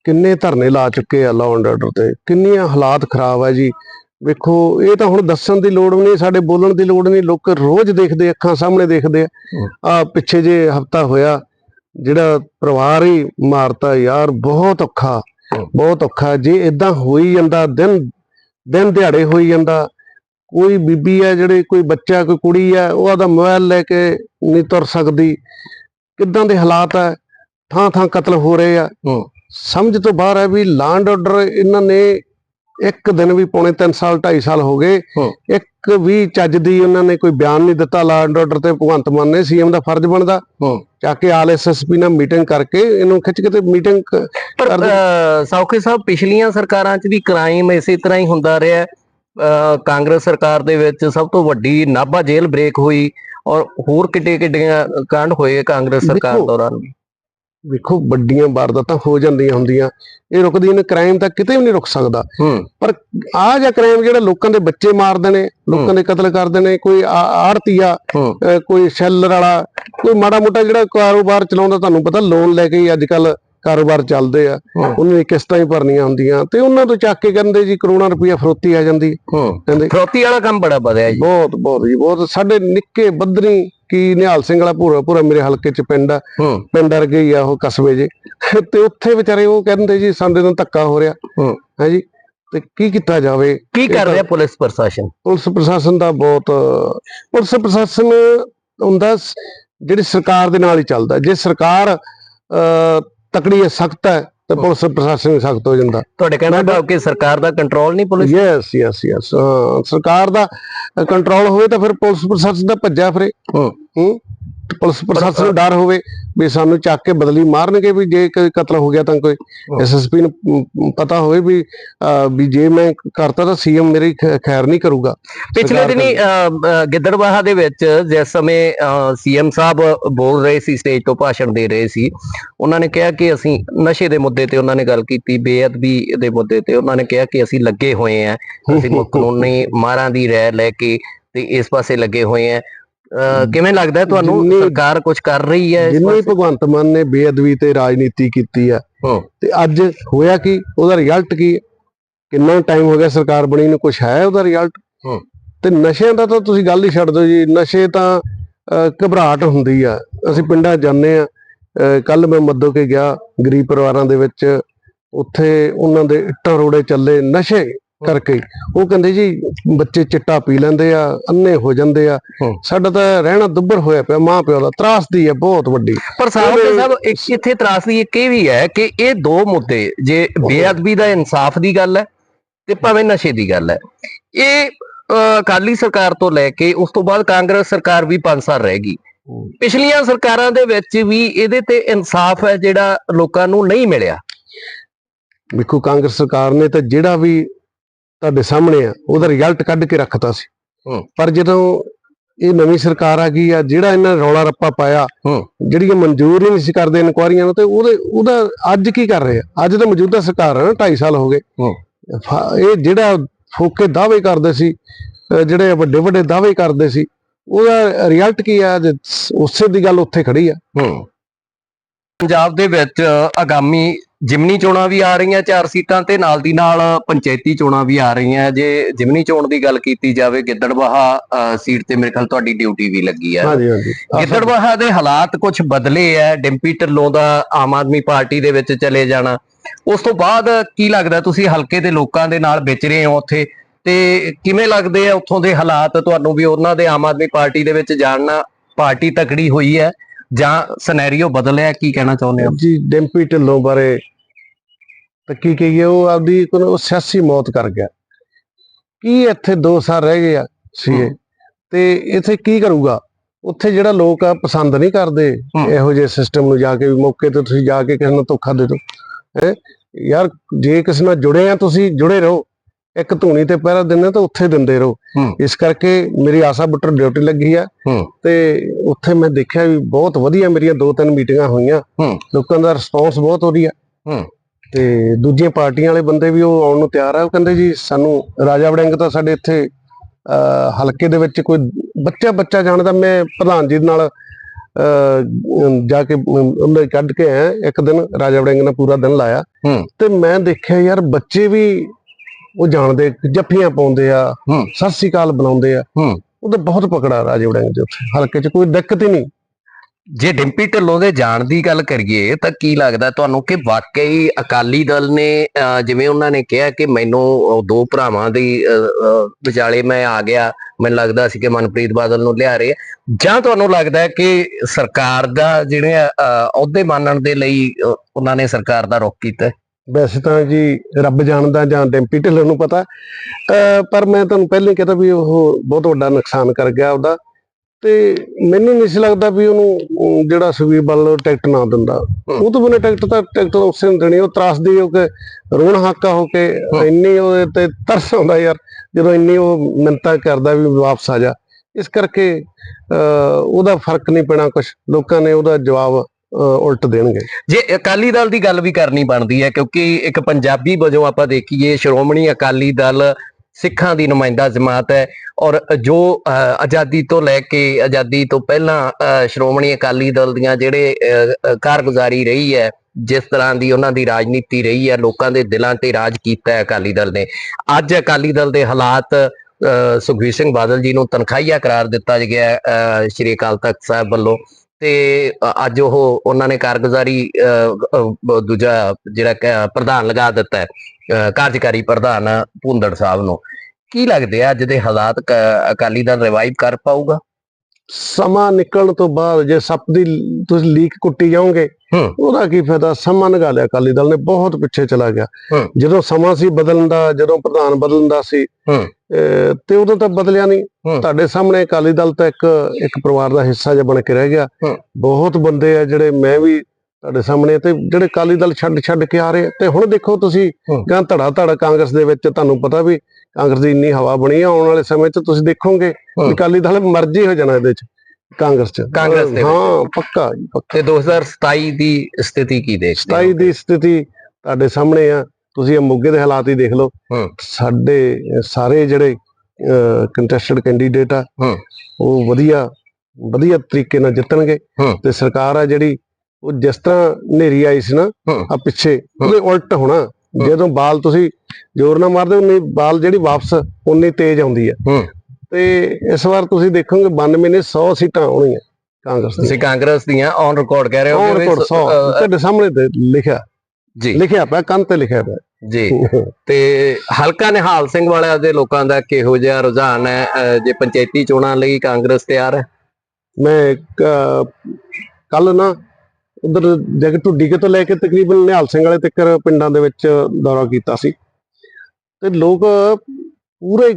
[SPEAKER 2] ਕਿੰਨੇ ਧਰਨੇ ਲਾ ਚੁੱਕੇ ਆ ਲਾਅ ਐਂਡ ਆਰਡਰ ਤੇ? ਕਿੰਨੀਆਂ ਹਾਲਾਤ ਖਰਾਬ ਆ ਜੀ? ਵੇਖੋ ਇਹ ਤਾਂ ਹੁਣ ਦੱਸਣ ਦੀ ਲੋੜ ਨਹੀਂ ਸਾਡੇ ਬੋਲਣ ਦੀ ਲੋੜ ਨਹੀਂ ਲੋਕ ਰੋਜ਼ ਦੇਖਦੇ ਅੱਖਾਂ ਸਾਹਮਣੇ ਦੇਖਦੇ ਆ। ਆ ਪਿੱਛੇ ਜੇ ਹਫਤਾ ਹੋਇਆ ਜਿਹੜਾ ਪਰਿਵਾਰ ਹੀ ਮਾਰਤਾ ਯਾਰ ਬਹੁਤ ਔਖਾ। ਬਹੁਤ ਔਖਾ। ਜੇ ਇਦਾਂ ਹੋਈ ਜਾਂਦਾ ਦਿਨ ਦਿਨ ਦਿਹਾੜੇ ਹੋਈ ਜਾਂਦਾ ਕੋਈ ਬੀਬੀ ਹੈ ਜਿਹੜੇ ਕੋਈ ਬੱਚਾ ਕੋਈ ਕੁੜੀ ਹੈ ਉਹ ਆਦਾ ਮੋਬਾਈਲ ਲੈ ਕੇ ਨਹੀਂ ਤੁਰ ਸਕਦੀ। ਕਿੱਦਾਂ ਦੇ ਹਾਲਾਤ ਹੈ ਥਾਂ ਥਾਂ ਕਤਲ ਹੋ ਰਹੇ ਆ। ਸਮਝ ਤੋਂ ਬਾਹਰ ਹੈ ਵੀ ਲਾਂਡ ਆਰਡਰ ਇਹਨਾਂ ਨੇ ਇੱਕ ਦਿਨ ਵੀ ਪੌਣੇ 3 ਸਾਲ 2.5 ਸਾਲ ਹੋ ਗਏ। ਇੱਕ ਵੀ ਚੱਜ ਦੀ ਉਹਨਾਂ ਨੇ ਕੋਈ ਬਿਆਨ ਨਹੀਂ ਦਿੱਤਾ। ਲਾਂਡ ਆਰਡਰ ਤੇ ਭਗਵੰਤ ਮਾਨ ਨੇ ਸੀਐਮ ਦਾ ਫਰਜ਼ ਬਣਦਾ। ਜਾ ਕੇ ਆਲ ਐਸਐਸਪੀ ਨਾਲ ਮੀਟਿੰਗ ਕਰਕੇ ਇਹਨੂੰ ਖਿੱਚ ਕੇ ਤੇ ਮੀਟਿੰਗ
[SPEAKER 1] ਪਰ
[SPEAKER 2] ਕਰ ਦਿਓ।
[SPEAKER 1] ਅਹ, ਸੌਖੇ ਸਾਹਿਬ ਪਿਛਲੀਆਂ ਸਰਕਾਰਾਂ 'ਚ ਵੀ ਕ੍ਰਾਈਮ ਇਸੇ ਤਰ੍ਹਾਂ ਹੀ ਹੁੰਦਾ ਰਿਹਾ। ਕਾਂਗਰਸ ਸਰਕਾਰ ਦੇ ਵਿੱਚ ਸਭ ਤੋਂ ਵੱਡੀ ਨਾਭਾ ਜੇਲ੍ਹ ਬ੍ਰੇਕ ਹੋਈ ਔਰ ਹੋਰ ਕਿੱਡੇ ਕਿੱਡੀਆਂ ਕਾਂਡ ਹੋਏ ਕਾਂਗਰਸ ਸਰਕਾਰ ਦੌਰਾਨ ਵੀ।
[SPEAKER 2] ਵੇਖੋ ਵੱਡੀਆਂ ਵਾਰਦਾਤਾਂ ਹੋ ਜਾਂਦੀਆਂ ਹੁੰਦੀਆਂ। ਇਹ ਰੁਕਦੀਆਂ ਨੇ ਕ੍ਰਾਈਮ ਤਾਂ ਕਿਤੇ ਵੀ ਨਹੀਂ ਰੁਕ ਸਕਦਾ।
[SPEAKER 1] ਹੂੰ।
[SPEAKER 2] ਆ ਜਾਂ ਕ੍ਰਾਈਮ ਜਿਹੜਾ ਲੋਕਾਂ ਦੇ ਬੱਚੇ ਮਾਰਦੇ ਨੇ ਲੋਕਾਂ ਦੇ ਕਤਲ ਕਰਦੇ ਨੇ ਕੋਈ ਆੜਤੀਆ ਕੋਈ ਸ਼ੈਲਰ ਵਾਲਾ ਕੋਈ ਮਾੜਾ ਮੋਟਾ ਜਿਹੜਾ ਕਾਰੋਬਾਰ ਚਲਾਉਂਦਾ ਤੁਹਾਨੂੰ ਪਤਾ ਲੋਨ ਲੈ ਕੇ ਹੀ ਅੱਜ ਕੱਲ ਕਾਰੋਬਾਰ ਚੱਲਦੇ ਆ। ਉਹਨਾਂ ਦੀ ਕਿਸ਼ਤਾਂ ਹੀ ਭਰਨੀਆਂ ਹੁੰਦੀਆਂ। ਤੇ ਉਹਨਾਂ ਤੋਂ ਚੱਕ ਕੇ ਕਹਿੰਦੇ ਜੀ ਕਰੋੜਾਂ ਰੁਪਈਆ ਫਰੋਤੀ ਆ ਜਾਂਦੀ। ਕਹਿੰਦੇ
[SPEAKER 1] ਫਰੋਤੀ ਵਾਲਾ ਕੰਮ ਬੜਾ ਵਧਿਆ ਜੀ।
[SPEAKER 2] ਬਹੁਤ ਬਹੁਤ ਜੀ ਬਹੁਤ। ਸਾਡੇ ਨਿੱਕੇ ਬੱਦਰੀ ਕੀ ਨਿਹਾਲ ਸਿੰਘ ਵਾਲਾ ਪੂਰਾ ਪੂਰਾ ਮੇਰੇ ਹਲਕੇ ਚ ਪਿੰਡ ਆ। ਪਿੰਡ ਵਰਗੇ ਹੀ ਆ ਉਹ ਕਸਬੇ ਜੇ। ਤੇ ਉੱਥੇ ਵਿਚਾਰੇ ਉਹ ਕਹਿੰਦੇ ਜੀ ਸਾਡੇ ਨਾਲ ਧੱਕਾ ਹੋ ਰਿਹਾ।
[SPEAKER 1] ਹੂੰ।
[SPEAKER 2] ਜੀ? ਤੇ ਕੀ ਕੀਤਾ ਜਾਵੇ?
[SPEAKER 1] ਕੀ ਕਰ ਰਿਹਾ ਪੁਲਿਸ ਪ੍ਰਸ਼ਾਸਨ?
[SPEAKER 2] ਪੁਲਿਸ ਪ੍ਰਸ਼ਾਸਨ ਦਾ ਬਹੁਤ ਪੁਲਿਸ ਪ੍ਰਸ਼ਾਸਨ ਹੁੰਦਾ ਜਿਹੜੀ ਸਰਕਾਰ ਦੇ ਨਾਲ ਹੀ ਚੱਲਦਾ। ਜੇ ਸਰਕਾਰ ਤਕੜੀ ਹੈ ਸਖਤ ਹੈ ਤੇ ਪੁਲਿਸ ਪ੍ਰਸ਼ਾਸਨ ਵੀ ਸਖਤ ਹੋ ਜਾਂਦਾ।
[SPEAKER 1] ਤੁਹਾਡੇ ਕਹਿਣਾ ਭਾਵ ਕਿ ਸਰਕਾਰ ਦਾ ਕੰਟਰੋਲ ਨਹੀਂ ਪੁਲਿਸ?
[SPEAKER 2] ਯੈਸ ਯੈਸ ਯੈਸ ਸਰਕਾਰ ਦਾ ਕੰਟਰੋਲ ਹੋਵੇ ਤਾਂ ਫਿਰ ਪੁਲਿਸ ਪ੍ਰਸ਼ਾਸਨ ਦਾ ਭੱਜਾ ਫਿਰੇ।
[SPEAKER 1] ਹੂੰ।
[SPEAKER 2] ਪੁਲਿਸ ਪ੍ਰਸ਼ਾਸਨ ਨੂੰ ਡਰ ਹੋਵੇ ਵੀ ਸਾਨੂੰ ਚੱਕ ਕੇ ਬਦਲੀ ਮਾਰਨਗੇ ਵੀ ਜੇ ਕੋਈ ਕਤਲ ਹੋ ਗਿਆ ਤਾਂ ਕੋਈ ਐਸਐਸਪੀ ਨੂੰ ਪਤਾ ਹੋਵੇ ਵੀ ਵੀ ਜੇ ਮੈਂ ਕਰਤਾ ਤਾਂ ਸੀਐਮ ਮੇਰੀ ਖੈਰ ਨਹੀਂ ਕਰੂਗਾ।
[SPEAKER 1] ਪਿਛਲੇ ਦਿਨੀ ਗਿੱਦੜਬਾਹਾ ਦੇ ਵਿੱਚ ਜਿਸ ਸਮੇਂ ਸੀਐਮ ਸਾਹਿਬ ਬੋਲ ਰਹੇ ਸੀ ਸਟੇਜ ਤੋਂ ਭਾਸ਼ਣ ਦੇ ਰਹੇ ਸੀ ਉਹਨਾਂ ਨੇ ਕਿਹਾ ਕਿ ਅਸੀਂ ਨਸ਼ੇ ਦੇ ਮੁੱਦੇ ਤੇ ਉਹਨਾਂ ਨੇ ਗੱਲ ਕੀਤੀ ਬੇਅਦਬੀ ਦੇ ਮੁੱਦੇ ਤੇ ਉਹਨਾਂ ਨੇ ਕਿਹਾ ਕਿ ਅਸੀਂ ਲੱਗੇ ਹੋਏ ਆ ਅਸੀਂ ਕਾਨੂੰਨੀ ਮਾਰਾਂ ਦੀ ਰਹਿ ਲੈ ਕੇ ਤੇ ਇਸ ਪਾਸੇ ਲੱਗੇ ਹੋਏ ਆ ਕਿਵੇਂ ਲੱਗਦਾ ਤੁਹਾਨੂੰ? ਸਰਕਾਰ ਕੁਝ ਕਰ ਰਹੀ ਹੈ
[SPEAKER 2] ਜਿੰਨੇ? ਭਗਵੰਤ ਮਾਨ ਨੇ ਬੇਅਦਬੀ ਤੇ ਰਾਜਨੀਤੀ ਕੀਤੀ ਆ ਤੇ ਅੱਜ ਹੋਇਆ ਕੀ? ਉਹਦਾ ਰਿਜ਼ਲਟ ਕੀ? ਕਿੰਨਾ ਟਾਈਮ ਹੋ ਗਿਆ ਸਰਕਾਰ ਬਣੀ ਨੂੰ? ਕੁਝ ਹੈ ਉਹਦਾ ਰਿਜ਼ਲਟ। ਤੇ ਨਸ਼ਿਆਂ ਦਾ ਤਾਂ ਤੁਸੀਂ ਗੱਲ ਹੀ ਛੱਡ ਦਿਓ ਜੀ। ਨਸ਼ੇ ਤਾਂ ਘਬਰਾਹਟ ਹੁੰਦੀ ਆ। ਅਸੀਂ ਪਿੰਡਾਂ ਜਾਂਦੇ ਆ ਕੱਲ ਮੈਂ ਮੱਦੋ ਕੇ ਗਿਆ ਗਰੀਬ ਪਰਿਵਾਰਾਂ ਦੇ ਵਿੱਚ। ਉੱਥੇ ਉਹਨਾਂ ਦੇ ਇੱਟਾਂ ਰੋੜੇ ਚੱਲੇ। ਨਸ਼ੇ ਕਰਕੇ। ਉਹ ਕਹਿੰਦੇ ਜੀ ਬੱਚੇ ਚਿੱਟਾ ਪੀ ਲੈਂਦੇ ਆ ਅੰਨੇ ਹੋ ਜਾਂਦੇ ਆ। ਸਾਡਾ ਤਾਂ ਰਹਿਣਾ ਦੁੱਬਰ ਹੋਇਆ ਪਿਆ ਮਾਂ ਪਿਓ ਦਾ। ਤਰਾਸਦੀ ਹੈ ਬਹੁਤ ਵੱਡੀ।
[SPEAKER 1] ਪਰ ਸਾਹਿਬ ਸਾਹਿਬ ਇੱਕ ਇੱਥੇ ਤਰਾਸਦੀ ਇੱਕ ਇਹ ਵੀ ਹੈ ਕਿ ਇਹ ਦੋ ਮੁੱਦੇ ਜੇ ਬੇਅਦਬੀ ਦਾ ਇਨਸਾਫ ਦੀ ਗੱਲ ਹੈ ਤੇ ਭਾਵੇਂ ਨਸ਼ੇ ਦੀ ਗੱਲ ਹੈ। ਇਹ ਅਕਾਲੀ ਸਰਕਾਰ ਤੋਂ ਲੈ ਕੇ ਉਸ ਤੋਂ ਬਾਅਦ ਕਾਂਗਰਸ ਸਰਕਾਰ ਵੀ 5 ਸਾਲ ਰਹਿ ਗਈ। ਪਿਛਲੀਆਂ ਸਰਕਾਰਾਂ ਦੇ ਵਿੱਚ ਵੀ ਇਹਦੇ ਤੇ ਇਨਸਾਫ ਹੈ ਜਿਹੜਾ ਲੋਕਾਂ ਨੂੰ ਨਹੀਂ ਮਿਲਿਆ।
[SPEAKER 2] ਵੇਖੋ ਕਾਂਗਰਸ ਸਰਕਾਰ ਨੇ ਤਾਂ ਜਿਹੜਾ ਵੀ ਤੁਹਾਡੇ ਸਾਹਮਣੇ ਆ ਉਹਦਾ ਰਿਜ਼ਲਟ ਕੱਢ ਕੇ ਰੱਖਤਾ ਸੀ। ਪਰ ਜਦੋਂ ਇਹ ਨਵੀਂ ਸਰਕਾਰ ਆ ਗਈ ਆ ਜਿਹੜਾ ਇਹਨਾਂ ਰੌਲਾ ਰੱਪਾ ਪਾਇਆ। ਜਿਹੜੀਆਂ ਮਨਜ਼ੂਰ ਹੀ ਨਹੀਂ ਸੀ ਕਰਦੇ ਇਨਕੁਆਰੀਆਂ ਨੂੰ ਤੇ ਉਹਦੇ ਉਹਦਾ ਅੱਜ ਕੀ ਕਰ ਰਹੇ ਆ? ਅੱਜ ਤਾਂ ਮੌਜੂਦਾ ਸਰਕਾਰ ਆ ਨਾ 2.5 ਸਾਲ ਹੋ ਗਏ। ਇਹ ਜਿਹੜਾ ਫੋਕੇ ਦਾਅਵੇ ਕਰਦੇ ਸੀ ਜਿਹੜੇ ਵੱਡੇ ਵੱਡੇ ਦਾਅਵੇ ਕਰਦੇ ਸੀ ਉਹਦਾ ਰਿਜ਼ਲਟ ਕੀ ਆ? ਉਸੇ ਦੀ ਗੱਲ ਉੱਥੇ ਖੜੀ ਆ।
[SPEAKER 1] ਪੰਜਾਬ ਦੇ ਵਿੱਚ ਆਗਾਮੀ ਜਿਮਨੀ ਚੋਣਾਂ ਵੀ ਆ ਰਹੀਆਂ ਚਾਰ ਸੀਟਾਂ ਤੇ ਨਾਲ ਦੀ ਨਾਲ ਪੰਚਾਇਤੀ ਚੋਣਾਂ ਵੀ ਆ ਰਹੀਆਂ। ਜੇ ਜਿਮਨੀ ਚੋਣ ਦੀ ਗੱਲ ਕੀਤੀ ਜਾਵੇ ਗਿੱਦੜਬਾਹਾ ਸੀਟ ਤੇ ਮੇਰੇ ਖਿਆਲ ਤੁਹਾਡੀ ਡਿਊਟੀ ਵੀ ਲੱਗੀ ਹੈ
[SPEAKER 2] ਹਾਂਜੀ
[SPEAKER 1] ਗਿੱਦੜਬਾਹਾ ਦੇ ਹਾਲਾਤ ਕੁਝ ਬਦਲੇ ਐ। ਡਿੰਪੀ ਢਿੱਲੋਂ ਦਾ ਆਮ ਆਦਮੀ ਪਾਰਟੀ ਦੇ ਵਿੱਚ ਚਲੇ ਜਾਣਾ। ਉਸ ਤੋਂ ਬਾਅਦ ਕੀ ਲੱਗਦਾ ਤੁਸੀਂ ਹਲਕੇ ਦੇ ਲੋਕਾਂ ਦੇ ਨਾਲ ਵਿਚ ਰਹੇ ਹੋ ਉੱਥੇ? ਤੇ ਕਿਵੇਂ ਲੱਗਦੇ ਆ ਉੱਥੋਂ ਦੇ ਹਾਲਾਤ? ਤੁਹਾਨੂੰ ਵੀ ਉਹਨਾਂ ਦੇ ਆਮ ਆਦਮੀ ਪਾਰਟੀ ਦੇ ਵਿੱਚ ਜਾਣਨਾ ਪਾਰਟੀ ਤਕੜੀ ਹੋਈ ਹੈ ਜਾਂ ਸਿਨੈਰੀਓ ਬਦਲਿਆ ਕੀ ਕਹਿਣਾ ਚਾਹੁੰਦੇ ਹੋ?
[SPEAKER 2] ਜੀ ਡੈਂਪੀ ਢਿੱਲੋਂ ਬਾਰੇ ਤਾਂ ਕੀ ਕਹੀਏ ਉਹ ਆਪਦੀ ਕੋਈ ਸਿਆਸੀ ਮੌਤ ਕਰ ਗਿਆ ਕੀ ਇੱਥੇ 2 ਸਾਲ ਰਹਿ ਗਏ ਆ ਸੀਏ। ਤੇ ਇੱਥੇ ਕੀ ਕਰੂਗਾ ਉੱਥੇ ਜਿਹੜਾ ਲੋਕ ਆ ਪਸੰਦ ਨਹੀਂ ਕਰਦੇ। ਇਹੋ ਜਿਹੇ ਸਿਸਟਮ ਨੂੰ ਜਾ ਕੇ ਵੀ ਮੌਕੇ ਤੇ ਤੁਸੀਂ ਜਾ ਕੇ ਕਿਸੇ ਨੂੰ ਧੋਖਾ ਦੇ ਦਿਓ ਹੈ ਯਾਰ ਜੇ ਕਿਸੇ ਨਾਲ ਜੁੜੇ ਆ ਤੁਸੀਂ ਜੁੜੇ ਰਹੋ ਇੱਕ ਧੂਣੀ ਤੇ ਪਹਿਰਾ ਦਿੰਦੇ ਤਾਂ ਉੱਥੇ ਦਿੰਦੇ ਰਹੋ। ਇਸ ਕਰਕੇ ਮੇਰੀ ਆਸਾ ਬੁੱਟਰ ਡਿਊਟੀ ਲੱਗੀ ਆ। ਤੇ ਉੱਥੇ ਮੈਂ ਦੇਖਿਆ ਵੀ ਬਹੁਤ ਵਧੀਆ ਮੇਰੀਆਂ ਦੋ ਤਿੰਨ ਮੀਟਿੰਗਾਂ ਹੋਈਆਂ। ਲੋਕਾਂ ਦਾ ਰਿਸਪੌਂਸ ਬਹੁਤ ਵਧੀਆ। ਤੇ ਦੂਜੀਆਂ ਪਾਰਟੀਆਂ ਵਾਲੇ ਬੰਦੇ ਵੀ ਉਹ ਆਉਣ ਨੂੰ ਤਿਆਰ ਆ। ਉਹ ਕਹਿੰਦੇ ਜੀ ਸਾਨੂੰ ਰਾਜਾ ਵੜਿੰਗ ਤਾਂ ਸਾਡੇ ਇੱਥੇ ਹਲਕੇ ਦੇ ਵਿੱਚ ਕੋਈ ਬੱਚਾ ਬੱਚਾ ਜਾਣਦਾ। ਮੈਂ ਪ੍ਰਧਾਨ ਜੀ ਨਾਲ ਜਾ ਕੇ ਉਹਨੇ ਕੱਢ ਕੇ ਆਇਆ। ਇੱਕ ਦਿਨ ਰਾਜਾ ਵੜਿੰਗ ਨੇ ਪੂਰਾ ਦਿਨ ਲਾਇਆ। ਤੇ ਮੈਂ ਦੇਖਿਆ ਯਾਰ ਬੱਚੇ ਵੀ ਉਹ ਜਾਣਦੇ ਜੱਫੀਆਂ ਪਾਉਂਦੇ ਆ। ਸਤਿ ਸ੍ਰੀ ਅਕਾਲ ਬੁਲਾਉਂਦੇ ਆ। ਉਹਦਾ ਬਹੁਤ ਪਕੜਾ ਰਾਜੇ ਵੜਿੰਗ ਦੇ ਉੱਥੇ ਹਲਕੇ 'ਚ ਕੋਈ ਦਿੱਕਤ ਹੀ ਨਹੀਂ।
[SPEAKER 1] ਜੇ ਡਿੰਪੀ ਢਿੱਲੋਂ ਦੇ ਜਾਣ ਦੀ ਗੱਲ ਕਰੀਏ ਤਾਂ ਕੀ ਲੱਗਦਾ ਤੁਹਾਨੂੰ ਕਿ ਵਾਕਈ ਅਕਾਲੀ ਦਲ ਨੇ ਜਿਵੇਂ ਉਹਨਾਂ ਨੇ ਕਿਹਾ ਕਿ ਮੈਨੂੰ ਦੋ ਭਰਾਵਾਂ ਦੀ ਵਿਚਾਲੇ ਮੈਂ ਆ ਗਿਆ ਮੈਨੂੰ ਲੱਗਦਾ ਸੀ ਕਿ ਮਨਪ੍ਰੀਤ ਬਾਦਲ ਨੂੰ ਲਿਆ ਰਹੇ ਜਾਂ ਤੁਹਾਨੂੰ ਲੱਗਦਾ ਕਿ ਸਰਕਾਰ ਦਾ ਜਿਹੜੇ ਅਹ, ਅਹੁਦੇ ਮੰਨਣ ਦੇ ਲਈ ਉਹਨਾਂ ਨੇ ਸਰਕਾਰ ਦਾ ਰੁਖ ਕੀਤਾ?
[SPEAKER 2] ਵੈਸੇ ਤਾਂ ਜੀ ਰੱਬ ਜਾਣਦਾ ਜਾਂ ਡੈਂਪੀ ਢਿੱਲੋਂ ਨੂੰ ਪਤਾ ਅਹ ਪਰ ਮੈਂ ਤੁਹਾਨੂੰ ਪਹਿਲਾਂ ਹੀ ਕਹਤਾ ਵੀ ਉਹ ਬਹੁਤ ਵੱਡਾ ਨੁਕਸਾਨ ਕਰ ਗਿਆ ਉਹਦਾ। ਤੇ ਮੈਨੂੰ ਨਹੀਂ ਸੀ ਲੱਗਦਾ ਵੀ ਉਹਨੂੰ ਜਿਹੜਾ ਸੁਖਬੀਰ ਬਾਦਲ ਟਿਕਟ ਨਾ ਦਿੰਦਾ। ਉਹ ਤੋਂ ਬਿਨਾਂ ਟਿਕਟ ਤਾਂ ਟਿਕਟ ਉਸੇ ਨੂੰ ਦੇਣੀ ਉਹ ਤਰਾਸਦੀ ਹੋ ਕੇ ਰੋਣ ਹਾਕਾ ਹੋ ਕੇ ਇੰਨੀ ਉਹਦੇ ਤੇ ਤਰਸ ਆਉਂਦਾ ਯਾਰ ਜਦੋਂ ਇੰਨੀ ਉਹ ਮਿੰਤਾ ਕਰਦਾ ਵੀ ਵਾਪਸ ਆ ਜਾ। ਇਸ ਕਰਕੇ ਉਹਦਾ ਫ਼ਰਕ ਨਹੀਂ ਪੈਣਾ ਕੁਝ ਲੋਕਾਂ ਨੇ ਉਹਦਾ ਜਵਾਬ ਉਲਟ ਦੇਣਗੇ।
[SPEAKER 1] ਜੇ ਅਕਾਲੀ ਦਲ ਦੀ ਗੱਲ ਵੀ ਕਰਨੀ ਬਣਦੀ ਹੈ ਕਿਉਂਕਿ ਇੱਕ ਪੰਜਾਬੀ ਵਜੋਂ ਆਪਾਂ ਦੇਖੀਏ ਸ਼੍ਰੋਮਣੀ ਅਕਾਲੀ ਦਲ ਸਿੱਖਾਂ ਦੀ ਨੁਮਾਇੰਦਾ ਜਮਾਤ ਹੈ ਔਰ ਜੋ ਅਹ, ਆਜ਼ਾਦੀ ਤੋਂ ਲੈ ਕੇ ਆਜ਼ਾਦੀ ਤੋਂ ਪਹਿਲਾਂ ਅਹ, ਸ਼੍ਰੋਮਣੀ ਅਕਾਲੀ ਦਲ ਦੀਆਂ ਜਿਹੜੇ ਅਹ, ਕਾਰਗੁਜ਼ਾਰੀ ਰਹੀ ਹੈ ਜਿਸ ਤਰ੍ਹਾਂ ਦੀ ਉਹਨਾਂ ਦੀ ਰਾਜਨੀਤੀ ਰਹੀ ਹੈ ਲੋਕਾਂ ਦੇ ਦਿਲਾਂ ਤੇ ਰਾਜ ਕੀਤਾ ਹੈ ਅਕਾਲੀ ਦਲ ਨੇ। ਅੱਜ ਅਕਾਲੀ ਦਲ ਦੇ ਹਾਲਾਤ ਅਹ, ਸੁਖਬੀਰ ਸਿੰਘ ਬਾਦਲ ਜੀ ਨੂੰ ਤਨਖਾਹੀਆ ਕਰਾਰ ਦਿੱਤਾ ਗਿਆ ਅਹ, ਸ਼੍ਰੀ ਅਕਾਲ ਤਖਤ ਸਾਹਿਬ ਵੱਲੋਂ। ਤੇ ਅੱਜ ਉਹ ਉਹਨਾਂ ਨੇ ਕਾਰਗੁਜ਼ਾਰੀ ਅ, ਦੂਜਾ ਜਿਹੜਾ ਪ੍ਰਧਾਨ ਲਗਾ ਦਿੱਤਾ ਹੈ ਕਾਰਜਕਾਰੀ ਪ੍ਰਧਾਨ ਭੁੰਦੜ ਸਾਹਿਬ ਨੂੰ। ਕੀ ਲੱਗਦੇ ਆ ਅੱਜ ਦੇ ਹਾਲਾਤ ਅਕਾਲੀ ਦਲ ਰਿਵਾਈਵ ਕਰ ਪਾਊਗਾ?
[SPEAKER 2] ਸਮਾਂ ਨਿਕਲਣ ਤੋਂ ਬਾਅਦ ਜੇ ਸੱਪ ਦੀ ਤੁਸੀਂ ਲੀਕ ਕੁੱਟੀ ਜਾਓਗੇ। ਉਹਦਾ ਕੀ ਫਾਇਦਾ ਸਮਾਂ ਨਿਕਾ ਲਿਆ ਅਕਾਲੀ ਦਲ ਨੇ ਬਹੁਤ ਪਿੱਛੇ ਚਲਾ ਗਿਆ। ਜਦੋਂ ਸਮਾਂ ਸੀ ਬਦਲਣ ਦਾ ਜਦੋਂ ਪ੍ਰਧਾਨ ਬਦਲਣ ਦਾ ਸੀ ਤੇ ਉਦੋਂ ਤਾਂ ਬਦਲਿਆ ਨਹੀਂ। ਤੁਹਾਡੇ ਸਾਹਮਣੇ ਅਕਾਲੀ ਦਲ ਤਾਂ ਇੱਕ ਇੱਕ ਪਰਿਵਾਰ ਦਾ ਹਿੱਸਾ ਜਿਹਾ ਬਣ ਕੇ ਰਹਿ ਗਿਆ। ਬਹੁਤ ਬੰਦੇ ਆ ਜਿਹੜੇ ਮੈਂ ਵੀ ਤੁਹਾਡੇ ਸਾਹਮਣੇ ਤੇ ਜਿਹੜੇ ਅਕਾਲੀ ਦਲ ਛੱਡ ਛੱਡ ਕੇ ਆ ਰਹੇ। ਤੇ ਹੁਣ ਦੇਖੋ ਤੁਸੀਂ। ਗਾਂ ਧੜਾ ਧੜਾ ਕਾਂਗਰਸ ਦੇ ਵਿੱਚ ਤੁਹਾਨੂੰ ਪਤਾ ਵੀ ਕਾਂਗਰਸ ਦੀ ਇੰਨੀ ਹਵਾ ਬਣੀ ਆ ਆਉਣ ਵਾਲੇ ਸਮੇਂ 'ਚ ਤੁਸੀਂ ਦੇਖੋਗੇ ਅਕਾਲੀ ਦਲ ਮਰਜ਼ੀ ਹੋ ਜਾਣਾ ਇਹਦੇ 'ਚ ਕਾਂਗਰਸ 'ਚ
[SPEAKER 1] ਕਾਂਗਰਸ ਦੇ।
[SPEAKER 2] ਹਾਂ ਪੱਕਾ
[SPEAKER 1] ਤੇ 2027 ਦੀ ਸਥਿਤੀ ਕੀ ਦੇਖਦੇ
[SPEAKER 2] 27 ਦੀ ਸਥਿਤੀ ਤੁਹਾਡੇ ਸਾਹਮਣੇ ਆ ਤੁਸੀਂ ਇਹ ਮੋਗੇ ਦੇ ਹਾਲਾਤ ਹੀ ਦੇਖ ਲਓ। ਸਾਡੇ ਸਾਰੇ ਜਿਹੜੇ ਕੰਟੈਸਟਡ ਕੈਂਡੀਡੇਟ ਆ। ਉਹ ਵਧੀਆ ਵਧੀਆ ਤਰੀਕੇ ਨਾਲ ਜਿੱਤਣਗੇ। ਤੇ ਸਰਕਾਰ ਆ ਜਿਹੜੀ ਉਹ ਜਿਸ ਤਰ੍ਹਾਂ ਨੇਰੀ ਆਈ ਸੀ ਨਾ। ਆ ਪਿੱਛੇ ਉਹਦੇ ਉਲਟ ਹੋਣਾ ਜਦੋਂ ਬਾਲ ਤੁਸੀਂ ਜ਼ੋਰ ਨਾਲ ਮਾਰਦੇ ਉਨੀ ਬਾਲ ਜਿਹੜੀ ਵਾਪਸ ਉਨੀ ਤੇਜ਼ ਆਉਂਦੀ
[SPEAKER 1] ਹੂੰ।
[SPEAKER 2] ਤੇ ਇਸ ਵਾਰ ਤੁਸੀਂ ਦੇਖੋਗੇ 92 ਨੇ 100 ਸੀਟਾਂ ਆਉਣੀਆਂ ਕਾਂਗਰਸ ਦੀਆਂ।
[SPEAKER 1] ਤੁਸੀਂ ਕਾਂਗਰਸ ਦੀਆਂ ਔਨ ਰਿਕਾਰਡ ਕਹਿ ਰਹੇ ਹੋ
[SPEAKER 2] ਔਨ
[SPEAKER 1] ਕਿ
[SPEAKER 2] ਰਿਕਾਰਡ 100
[SPEAKER 1] ਅ,
[SPEAKER 2] ਤੁਹਾਡੇ ਸਾਹਮਣੇ ਤੇ ਲਿਖਿਆ।
[SPEAKER 1] ਜੀ।
[SPEAKER 2] ਲਿਖਿਆ ਪਿਆ ਕੰਨ ਤੇ ਲਿਖਿਆ ਪਿਆ।
[SPEAKER 1] ਜੀ। ਤੇ ਹਲਕਾ ਨਿਹਾਲ ਸਿੰਘ ਵਾਲਿਆਂ ਦੇ ਲੋਕਾਂ ਦਾ ਕਿਹੋ ਜਿਹਾ ਰੁਝਾਨ ਹੈ? ਜੇ ਪੰਚਾਇਤੀ ਚੋਣਾਂ ਲਈ ਕਾਂਗਰਸ ਤਿਆਰ ਹੈ?
[SPEAKER 2] ਮੈਂ ਕੱਲ ਨਾ ਉਧਰ ਜਗ ਢੁੱਡੀ ਕੇ ਤੋਂ ਲੈ ਕੇ ਤਕਰੀਬਨ ਨਿਹਾਲ ਸਿੰਘ ਵਾਲੇ ਤੱਕ ਪਿੰਡਾਂ ਦੇ ਵਿੱਚ ਦੌਰਾ ਕੀਤਾ ਸੀ ਤੇ ਲੋਕ ਪੂਰੇ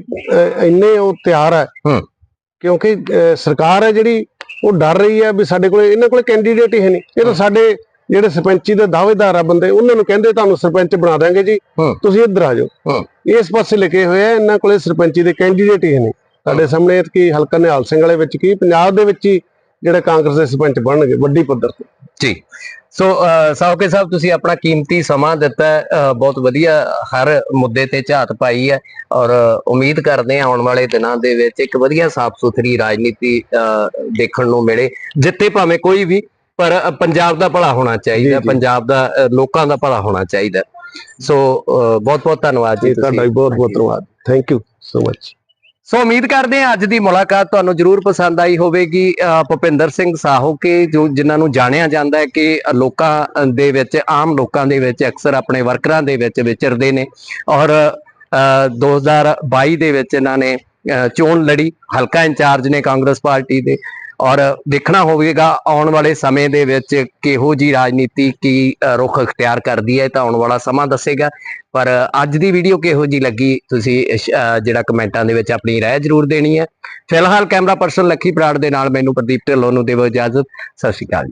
[SPEAKER 2] ਇੰਨੇ ਉਹ ਤਿਆਰ ਹੈ। ਕਿਉਂਕਿ ਸਰਕਾਰ ਹੈ ਜਿਹੜੀ ਉਹ ਡਰ ਰਹੀ ਹੈ ਵੀ ਸਾਡੇ ਕੋਲੇ ਇਹਨਾਂ ਕੋਲੇ ਕੈਂਡੀਡੇਟ ਹੀ ਹੈ ਨਹੀਂ ਇਹ ਤਾਂ ਸਾਡੇ ਜਿਹੜੇ ਸਰਪੰਚੀ ਦੇ ਦਾਅਵੇਦਾਰ ਆ ਬੰਦੇ ਉਹਨਾਂ ਨੂੰ ਕਹਿੰਦੇ ਤੁਹਾਨੂੰ ਸਰਪੰਚ ਬਣਾ ਦਾਂਗੇ ਜੀ। ਤੁਸੀਂ ਇੱਧਰ ਆ ਜਾਓ। ਇਸ ਪਾਸੇ ਲਿਖੇ ਹੋਏ ਆ ਇਹਨਾਂ ਕੋਲੇ ਸਰਪੰਚੀ ਦੇ ਕੈਂਡੀਡੇਟ ਹੈ ਨਹੀਂ ਸਾਡੇ ਸਾਹਮਣੇ ਕੀ ਹਲਕਾ ਨਿਹਾਲ ਸਿੰਘ ਵਾਲੇ ਵਿੱਚ ਕੀ ਪੰਜਾਬ ਦੇ ਵਿੱਚ ਹੀ ਜਿਹੜੇ ਕਾਂਗਰਸ ਦੇ ਸਰਪੰਚ ਬਣਨਗੇ ਵੱਡੀ ਪੱਧਰ ਤੇ।
[SPEAKER 1] ਜੀ। ਸੋ ਅ, ਸਾਹੋਕੇ ਸਾਹਿਬ ਤੁਸੀਂ ਆਪਣਾ ਕੀਮਤੀ ਸਮਾਂ ਦਿੱਤਾ ਬਹੁਤ ਵਧੀਆ ਹਰ ਮੁੱਦੇ ਤੇ ਝਾਤ ਪਾਈ ਹੈ ਔਰ ਉਮੀਦ ਕਰਦੇ ਹਾਂ ਆਉਣ ਵਾਲੇ ਦਿਨਾਂ ਦੇ ਵਿੱਚ ਇੱਕ ਵਧੀਆ ਸਾਫ਼ ਸੁਥਰੀ ਰਾਜਨੀਤੀ ਦੇਖਣ ਨੂੰ ਮਿਲੇ। ਜਿੱਤੇ ਭਾਵੇਂ ਕੋਈ ਵੀ ਪਰ ਪੰਜਾਬ ਦਾ ਭਲਾ ਹੋਣਾ ਚਾਹੀਦਾ। ਪੰਜਾਬ ਦਾ ਲੋਕਾਂ ਦਾ ਭਲਾ ਹੋਣਾ ਚਾਹੀਦਾ। ਸੋ ਬਹੁਤ ਬਹੁਤ ਧੰਨਵਾਦ ਜੀ
[SPEAKER 2] ਤੁਹਾਡਾ ਬਹੁਤ ਬਹੁਤ ਧੰਨਵਾਦ। Thank you so much
[SPEAKER 1] so ਉਮੀਦ ਕਰਦੇ ਹਾਂ ਅੱਜ ਦੀ ਮੁਲਾਕਾਤ ਤੁਹਾਨੂੰ ਜਰੂਰ ਪਸੰਦ ਆਈ ਹੋਵੇਗੀ। ਭੁਪਿੰਦਰ ਸਿੰਘ ਸਾਹੋਕੇ ਜੋ ਜਿਨ੍ਹਾਂ ਨੂੰ ਜਾਣਿਆ ਜਾਂਦਾ ਹੈ ਕਿ ਲੋਕਾਂ ਦੇ ਵਿੱਚ ਆਮ ਲੋਕਾਂ ਦੇ ਵਿੱਚ ਅਕਸਰ ਆਪਣੇ ਵਰਕਰਾਂ ਦੇ ਵਿੱਚ ਵਿਚਰਦੇ ਨੇ ਔਰ ਅ, 2022 ਦੇ ਵਿੱਚ ਇਹਨਾਂ ਨੇ ਅ, ਚੋਣ ਲੜੀ ਹਲਕਾ ਇੰਚਾਰਜ ਨੇ ਕਾਂਗਰਸ ਪਾਰਟੀ ਦੇ। ਔਰ ਦੇਖਣਾ ਹੋਵੇਗਾ ਆਉਣ ਵਾਲੇ ਸਮੇਂ ਦੇ ਵਿੱਚ ਕਿਹੋ ਜੀ ਰਾਜਨੀਤੀ ਕੀ ਅ, ਰੁਖ ਅਖਤਿਆਰ ਕਰਦੀ ਹੈ ਤਾਂ ਆਉਣ ਵਾਲਾ ਸਮਾਂ ਦੱਸੇਗਾ। ਪਰ ਅੱਜ ਦੀ ਵੀਡੀਓ ਕਿਹੋ ਜੀ ਲੱਗੀ ਤੁਸੀਂ ਜਿਹੜਾ ਕਮੈਂਟਾਂ ਦੇ ਵਿੱਚ ਆਪਣੀ ਰਾਏ ਜ਼ਰੂਰ ਦੇਣੀ ਹੈ। ਫਿਲਹਾਲ ਕੈਮਰਾ ਪਰਸਨ ਲੱਖੀ ਬਰਾੜ ਦੇ ਨਾਲ ਮੈਨੂੰ ਪ੍ਰਦੀਪ ਢਿੱਲੋਂ ਨੂੰ ਦੇਵੋ ਇਜਾਜ਼ਤ। ਸਤਿ ਸ਼੍ਰੀ ਅਕਾਲ